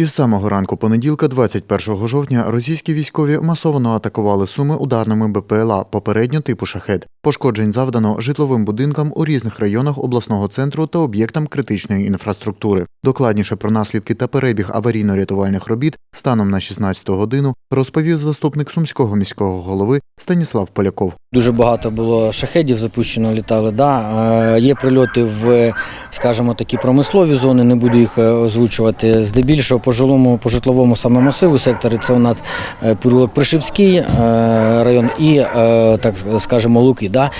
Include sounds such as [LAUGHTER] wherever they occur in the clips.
Із самого ранку понеділка, 21 жовтня, російські військові масово атакували суми ударними БПЛА попередньо типу шахет. Пошкоджень завдано житловим будинкам у різних районах обласного центру та об'єктам критичної інфраструктури. Докладніше про наслідки та перебіг аварійно-рятувальних робіт станом на 16 годину розповів заступник сумського міського голови Станіслав Поляков. Дуже багато було шахедів запущено, літали. Да. Е, Є прильоти в, скажімо, такі промислові зони, не буду їх е, озвучувати. Здебільшого по жилому, по житловому саме масиву секторі це у нас е, переулок Пришипський е, район і, е, так скажемо, Луки, да,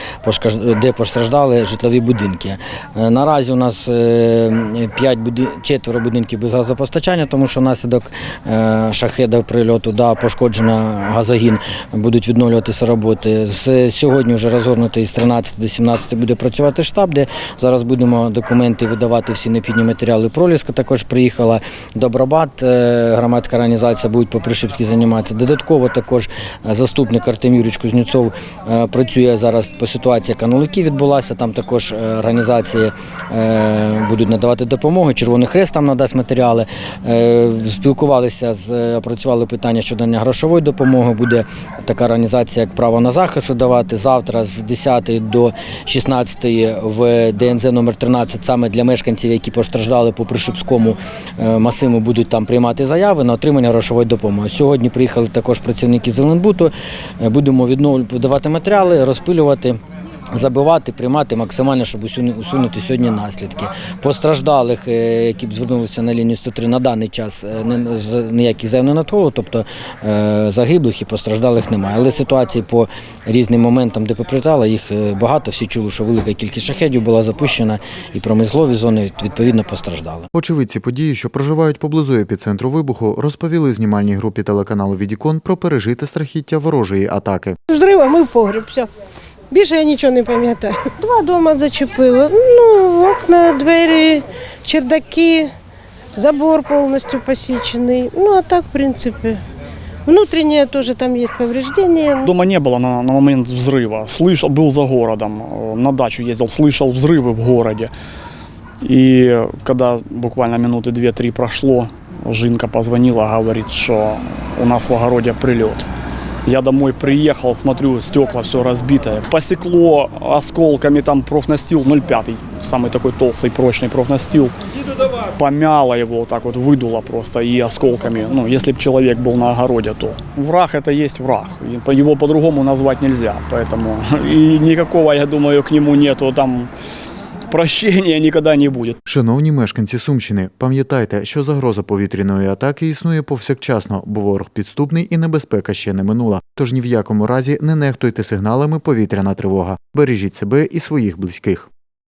де постраждали житлові будинки. Наразі у нас е, п'ять буди... четверо будинків без газопостачання, тому що внаслідок шахеда прильоту да, пошкоджено газогін, будуть відновлюватися роботи. З сьогодні вже розгорнутий з 13 до 17 буде працювати штаб, де зараз будемо документи видавати всі необхідні матеріали. Проліска також приїхала. Добробат, е, громадська організація будуть по Пришипській займатися. Додатково також е, заступник Артем Юрійович Кузнєцов е, працює зараз по ситуації, яка на Луки відбулася. Там також організації будуть надавати допомогу. Червоний Хрест там надасть матеріали. Спілкувалися опрацювали питання щодо грошової допомоги. Буде така організація, як право на захист видавати завтра з 10 до 16 в ДНЗ номер 13 саме для мешканців, які постраждали по Пришипському масиву, будуть там приймати заяви на отримання грошової допомоги. Сьогодні приїхали також працівники Зеленбуту. Е, Будемо відновлювати матеріали, розпилювати. Забивати, приймати максимально, щоб усуну- усунути сьогодні наслідки. Постраждалих, е, які б звернулися на лінію 103 на даний час е, не- з- ніяких заяв не тобто е, загиблих і постраждалих немає. Але ситуації по різним моментам, де поприлітало, їх багато. Всі чули, що велика кількість шахедів була запущена, і промислові зони відповідно постраждали. Очевидці події, що проживають поблизу епіцентру вибуху, розповіли знімальній групі телеканалу Відікон про пережите страхіття ворожої атаки. Взрива, ми в погріб, все. Більше я нічого не пам'ятаю. Два дома зачепило. Ну, окна, двері, чердаки, забор повністю посічений. Ну, а так, в принципі. Внутреннее тоже там есть повреждения. Дома не было на, на момент взрыва. Слышал, был за городом, э, на дачу ездил, слышал взрывы в городе. И когда буквально минуты две-три прошло, Жинка позвонила, говорит, что у нас в огороде прилет. Я домой приехал, смотрю, стекла все разбитое. Посекло осколками там профнастил 0,5, самый такой толстый, прочный профнастил. Помяло его вот так вот, выдуло просто и осколками. Ну, если бы человек был на огороде, то враг это есть враг. И по- Его по-другому назвать нельзя. Поэтому [LAUGHS] и никакого, я думаю, к нему нету там прощения ніколи не буде. Шановні мешканці Сумщини, пам'ятайте, що загроза повітряної атаки існує повсякчасно, бо ворог підступний і небезпека ще не минула. Тож ні в якому разі не нехтуйте сигналами повітряна тривога. Бережіть себе і своїх близьких.